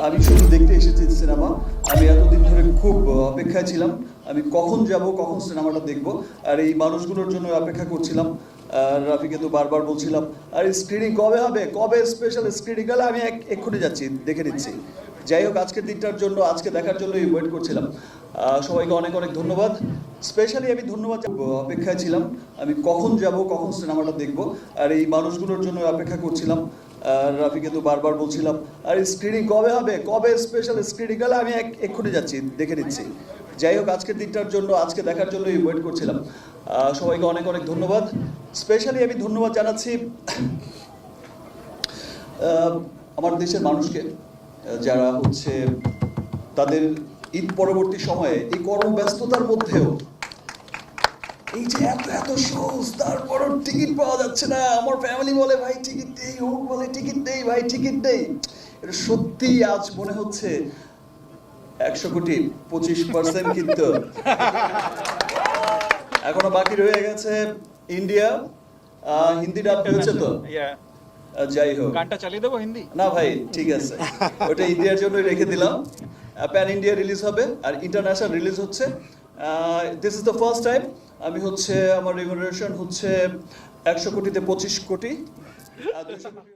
আমি শুধু দেখতে এসেছি সিনেমা। আমি এতদিন ধরে খুব অপেক্ষায় ছিলাম। আমি কখন যাব, কখন সিনেমাটা দেখব, আর এই মানুষগুলোর জন্য অপেক্ষা করছিলাম। আর রাফিকে তো বারবার বলছিলাম, আর স্ক্রিনিং কবে হবে? কবে স্পেশাল স্ক্রিনিং গেলে আমি এক- এক্ষুনি যাচ্ছি, দেখে নিচ্ছি। যাই হোক, আজকের দিনটার জন্য, আজকে দেখার জন্যই ওয়েট করছিলাম। সবাইকে অনেক অনেক ধন্যবাদ। স্পেশালি আমি ধন্যবাদ অপেক্ষায় ছিলাম। আমি কখন যাব, কখন সিনেমাটা দেখব, আর এই মানুষগুলোর জন্য অপেক্ষা করছিলাম। রাফিকে তো বারবার বলছিলাম, আর স্ক্রিনিং কবে হবে? কবে স্পেশাল স্ক্রিনিং গেলে আমি এক- এক্ষুনি যাচ্ছি, দেখে নিচ্ছি। যাই হোক, আজকের দিনটার জন্য, আজকে দেখার জন্যই ওয়েট করছিলাম। সবাইকে অনেক অনেক ধন্যবাদ। স্পেশালি আমি ধন্যবাদ জানাচ্ছি আমার দেশের মানুষকে যারা হচ্ছে তাদের ঈদ পরবর্তী সময়ে এই কর্মব্যস্ততার মধ্যেও এই যে এত এত শোজ তারপরও টিকিট পাওয়া যাচ্ছে না। আমার ফ্যামিলি বলে ভাই টিকিট নেই ও বলে টিকিট নেই ভাই টিকিট নেই। এটা সত্যি আজ মনে হচ্ছে একশো কোটি পঁচিশ পার্সেন্ট কিন্তু। এখনও বাকি রয়ে গেছে ইন্ডিয়া আহ, হিন্দি ডাব হয়েছে তো? যাই হোক। গানটা চালিয়ে দেবো হিন্দি? না ভাই ঠিক আছে। ওটা ইন্ডিয়ার জন্য রেখে দিলাম। প্যান ইন্ডিয়া রিলিজ হবে আর ইন্টারন্যাশনাল রিলিজ হচ্ছে। This is the first time আমি হচ্ছে আমার রেগুলেশন হচ্ছে একশো কোটিতে পঁচিশ কোটি। আর দুশো কোটি